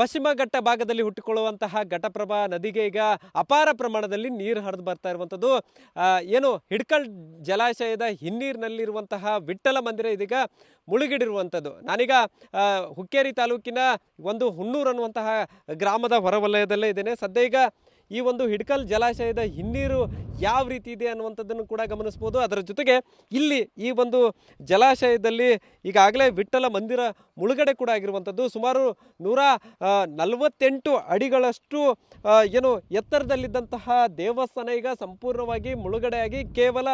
ಪಶ್ಚಿಮ ಘಟ್ಟ ಭಾಗದಲ್ಲಿ ಹುಟ್ಟಿಕೊಳ್ಳುವಂತಹ ಘಟಪ್ರಭಾ ನದಿಗೆ ಈಗ ಅಪಾರ ಪ್ರಮಾಣದಲ್ಲಿ ನೀರು ಹರಿದು ಬರ್ತಾ ಇರುವಂಥದ್ದು. ಏನು ಹಿಡ್ಕಲ್ ಜಲಾಶಯದ ಹಿನ್ನೀರಿನಲ್ಲಿರುವಂತಹ ವಿಠ್ಠಲ ಮಂದಿರ ಇದೀಗ ಮುಳುಗಿಡಿರುವಂಥದ್ದು. ನಾನೀಗ ಹುಕ್ಕೇರಿ ತಾಲೂಕಿನ ಒಂದು ಹುಣ್ಣೂರು ಅನ್ನುವಂತಹ ಗ್ರಾಮದ ಹೊರವಲಯದಲ್ಲೇ ಇದ್ದೇನೆ. ಸದ್ಯ ಈಗ ಈ ಒಂದು ಹಿಡ್ಕಲ್ ಜಲಾಶಯದ ಹಿನ್ನೀರು ಯಾವ ರೀತಿ ಇದೆ ಅನ್ನುವಂಥದ್ದನ್ನು ಕೂಡ ಗಮನಿಸ್ಬೋದು. ಅದರ ಜೊತೆಗೆ ಇಲ್ಲಿ ಈ ಒಂದು ಜಲಾಶಯದಲ್ಲಿ ಈಗಾಗಲೇ ವಿಠ್ಠಲ ಮಂದಿರ ಮುಳುಗಡೆ ಕೂಡ ಆಗಿರುವಂಥದ್ದು. ಸುಮಾರು ನೂರ ನಲವತ್ತೆಂಟು ಅಡಿಗಳಷ್ಟು ಏನು ಎತ್ತರದಲ್ಲಿದ್ದಂತಹ ದೇವಸ್ಥಾನ ಈಗ ಸಂಪೂರ್ಣವಾಗಿ ಮುಳುಗಡೆಯಾಗಿ ಕೇವಲ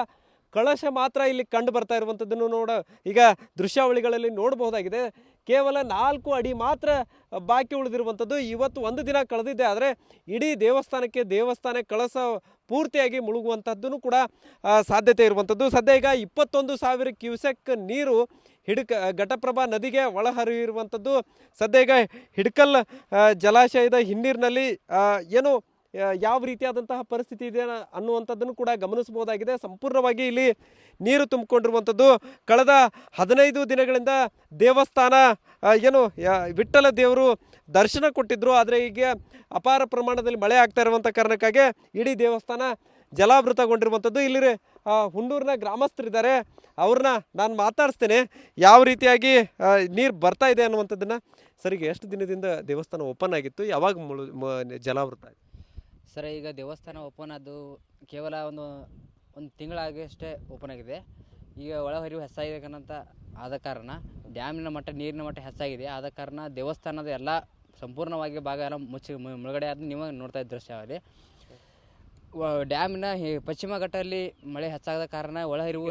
ಕಳಶ ಮಾತ್ರ ಇಲ್ಲಿ ಕಂಡು ಬರ್ತಾ ಇರುವಂಥದ್ದನ್ನು ನೋಡ ಈಗ ದೃಶ್ಯಾವಳಿಗಳಲ್ಲಿ ನೋಡಬಹುದಾಗಿದೆ. ಕೇವಲ ನಾಲ್ಕು ಅಡಿ ಮಾತ್ರ ಬಾಕಿ ಉಳಿದಿರುವಂಥದ್ದು. ಇವತ್ತು ಒಂದು ದಿನ ಕಳೆದಿದೆ. ಆದರೆ ಇಡೀ ದೇವಸ್ಥಾನಕ್ಕೆ ದೇವಸ್ಥಾನ ಕಳಸ ಪೂರ್ತಿಯಾಗಿ ಮುಳುಗುವಂಥದ್ದು ಕೂಡ ಸಾಧ್ಯತೆ ಇರುವಂಥದ್ದು. ಸದ್ಯ ಈಗ ಇಪ್ಪತ್ತೊಂದು ಸಾವಿರ ಕ್ಯೂಸೆಕ್ ನೀರು ಹಿಡ್ಕ, ಘಟಪ್ರಭಾ ನದಿಗೆ ಒಳಹರಿವಿರುವಂಥದ್ದು ಸದ್ಯ ಈಗ ಹಿಡ್ಕಲ್ ಜಲಾಶಯದ ಹಿನ್ನೀರಿನಲ್ಲಿ ಏನು ಯಾವ ರೀತಿಯಾದಂತಹ ಪರಿಸ್ಥಿತಿ ಇದೆ ಅನ್ನ- ಅನ್ನುವಂಥದ್ದನ್ನು ಕೂಡ ಗಮನಿಸಬಹುದಾಗಿದೆ. ಸಂಪೂರ್ಣವಾಗಿ ಇಲ್ಲಿ ನೀರು ತುಂಬಿಕೊಂಡಿರುವಂಥದ್ದು. ಕಳೆದ ಹದಿನೈದು ದಿನಗಳಿಂದ ದೇವಸ್ಥಾನ ಏನು ವಿಠ್ಠಲ ದೇವರು ದರ್ಶನ ಕೊಟ್ಟಿದ್ದರು ಆದರೆ ಈಗ ಅಪಾರ ಪ್ರಮಾಣದಲ್ಲಿ ಮಳೆ ಆಗ್ತಾ ಇರುವಂಥ ಕಾರಣಕ್ಕಾಗಿ ಇಡೀ ದೇವಸ್ಥಾನ ಜಲಾವೃತಗೊಂಡಿರುವಂಥದ್ದು. ಇಲ್ಲಿ ಹುಂಡೂರಿನ ಗ್ರಾಮಸ್ಥರಿದ್ದಾರೆ. ಅವ್ರನ್ನ ನಾನು ಮಾತಾಡಿಸ್ತೇನೆ. ಯಾವ ರೀತಿಯಾಗಿ ನೀರು ಬರ್ತಾ ಇದೆ ಅನ್ನುವಂಥದ್ದನ್ನು. ಸರಿಗೆ, ಎಷ್ಟು ದಿನದಿಂದ ದೇವಸ್ಥಾನ ಓಪನ್ ಆಗಿತ್ತು? ಯಾವಾಗ ಮುಳು ಜಲಾವೃತ ಆಯ್ತು? ಸರ್ ಈಗ ದೇವಸ್ಥಾನ ಓಪನ್ ಅದು ಕೇವಲ ಒಂದು ಒಂದು ತಿಂಗಳಾಗಷ್ಟೇ ಓಪನ್ ಆಗಿದೆ. ಈಗ ಒಳಹರಿವು ಹೆಚ್ಚಾಗಿರಬೇಕಂತ ಆದ ಕಾರಣ ಡ್ಯಾಮಿನ ಮಟ್ಟ ನೀರಿನ ಮಟ್ಟ ಹೆಚ್ಚಾಗಿದೆ. ಆದ ಕಾರಣ ದೇವಸ್ಥಾನದ ಎಲ್ಲ ಸಂಪೂರ್ಣವಾಗಿ ಭಾಗ ಎಲ್ಲ ಮುಚ್ಚಿ ಮುಳುಗಡೆ ಆದ ನೀವು ನೋಡ್ತಾ ಇದ್ದ ದೃಶ್ಯವಾಗಿದೆ ಡ್ಯಾಮಿನ ಹಿ- ಪಶ್ಚಿಮ ಘಟ್ಟದಲ್ಲಿ ಮಳೆ ಹೆಚ್ಚಾಗದ ಕಾರಣ ಒಳಹರಿವು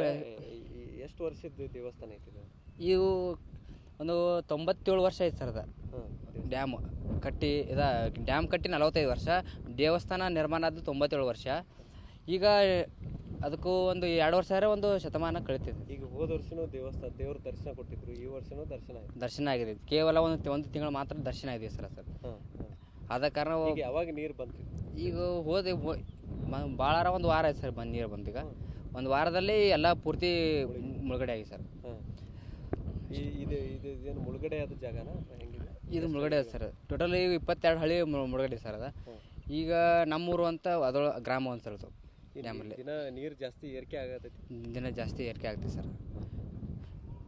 ಎಷ್ಟು ವರ್ಷದ ದೇವಸ್ಥಾನ ಐತಿ ಇದು? ಇವು ಒಂದು ತೊಂಬತ್ತೇಳು ವರ್ಷ ಐತೆ ಸರ್ ಅದು. ಡ್ಯಾಮ್ ಕಟ್ಟಿ ಇದ ಡ್ಯಾಮ್ ಕಟ್ಟಿ ನಲವತ್ತೈದು ವರ್ಷ ದೇವಸ್ಥಾನ ನಿರ್ಮಾಣ ಆದ ತೊಂಬತ್ತೇಳು ವರ್ಷ. ಈಗ ಅದಕ್ಕೂ ಒಂದು ಎರಡು ವರ್ಷ ಆದರೆ ಒಂದು ಶತಮಾನ ಕಳೀತಿದೆ ಈಗ ಹೋದ ವರ್ಷನೂ ದೇವಸ್ಥಾನ ದೇವ್ರ ದರ್ಶನ ಕೊಟ್ಟಿದ್ರು ಈ ವರ್ಷನೂ ದರ್ಶನ ಆಯ್ತು. ದರ್ಶನ ಆಗಿದೆ. ಕೇವಲ ಒಂದು ಒಂದು ತಿಂಗಳು ಮಾತ್ರ ದರ್ಶನ ಆಗಿದೆ ಸರ್. ಸರ್ ಆದ ಕಾರಣ ಈಗ ಯಾವಾಗ ನೀರು ಬಂತು? ಈಗ ಹೋದೆ ಭಾಳ ಒಂದು ವಾರ ಆಯ್ತು ಸರ್ ಬಂದು ನೀರು ಬಂತು ಈಗ. ಒಂದು ವಾರದಲ್ಲಿ ಎಲ್ಲ ಪೂರ್ತಿ ಮುಳುಗಡೆ ಆಗಿದೆ ಸರ್. ಇದು ಇದು ಏನು ಮುಳುಗಡೆ ಆದ ಜಾಗನ? ಇದು ಮುಳುಗಡೆ ಸರ್. ಟೋಟಲಿ ಈಗ ಇಪ್ಪತ್ತೆರಡು ಹಳ್ಳಿ ಮು- ಮುಳುಗಡೆ ಸರ್ ಅದು. ಈಗ ನಮ್ಮೂರು ಅಂತ ಅದೊಳ ಗ್ರಾಮ ಒಂದು ಸರ್ ಅದು ಡ್ಯಾಮಲ್ಲಿ. ದಿನ ನೀರು ಜಾಸ್ತಿ ಏರಿಕೆ ಆಗತೈತಿ. ದಿನ ಜಾಸ್ತಿ ಏರಿಕೆ ಆಗ್ತದೆ ಸರ್.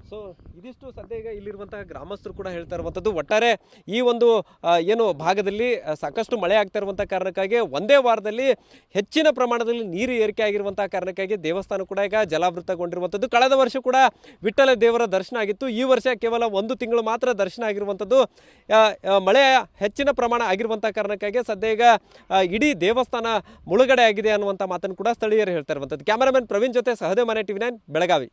ಸೊ ಇದಿಷ್ಟು ಸದ್ಯ ಈಗ ಇಲ್ಲಿರುವಂತಹ ಗ್ರಾಮಸ್ಥರು ಕೂಡ ಹೇಳ್ತಾ ಇರುವಂಥದ್ದು. ಒಟ್ಟಾರೆ ಈ ಒಂದು ಏನು ಭಾಗದಲ್ಲಿ ಸಾಕಷ್ಟು ಮಳೆ ಆಗ್ತಾ ಇರುವಂಥ ಕಾರಣಕ್ಕಾಗಿ ಒಂದೇ ವಾರದಲ್ಲಿ ಹೆಚ್ಚಿನ ಪ್ರಮಾಣದಲ್ಲಿ ನೀರು ಏರಿಕೆ ಆಗಿರುವಂತಹ ಕಾರಣಕ್ಕಾಗಿ ದೇವಸ್ಥಾನ ಕೂಡ ಈಗ ಜಲಾವೃತಗೊಂಡಿರುವಂಥದ್ದು. ಕಳೆದ ವರ್ಷ ಕೂಡ ವಿಠಲ ದೇವರ ದರ್ಶನ ಆಗಿತ್ತು. ಈ ವರ್ಷ ಕೇವಲ ಒಂದು ತಿಂಗಳು ಮಾತ್ರ ದರ್ಶನ ಆಗಿರುವಂಥದ್ದು. ಮಳೆ ಹೆಚ್ಚಿನ ಪ್ರಮಾಣ ಆಗಿರುವಂಥ ಕಾರಣಕ್ಕಾಗಿ ಸದ್ಯ ಈಗ ಇಡೀ ದೇವಸ್ಥಾನ ಮುಳುಗಡೆ ಆಗಿದೆ ಅನ್ನುವಂಥ ಮಾತನ್ನು ಕೂಡ ಸ್ಥಳೀಯರು ಹೇಳ್ತಾ ಇರುವಂಥದ್ದು. ಕ್ಯಾಮರಾಮನ್ ಪ್ರವೀಣ್ ಜೊತೆ ಸಹದೇ ಮನೆ ಟಿವಿ ನೈನ್, ಬೆಳಗಾವಿ.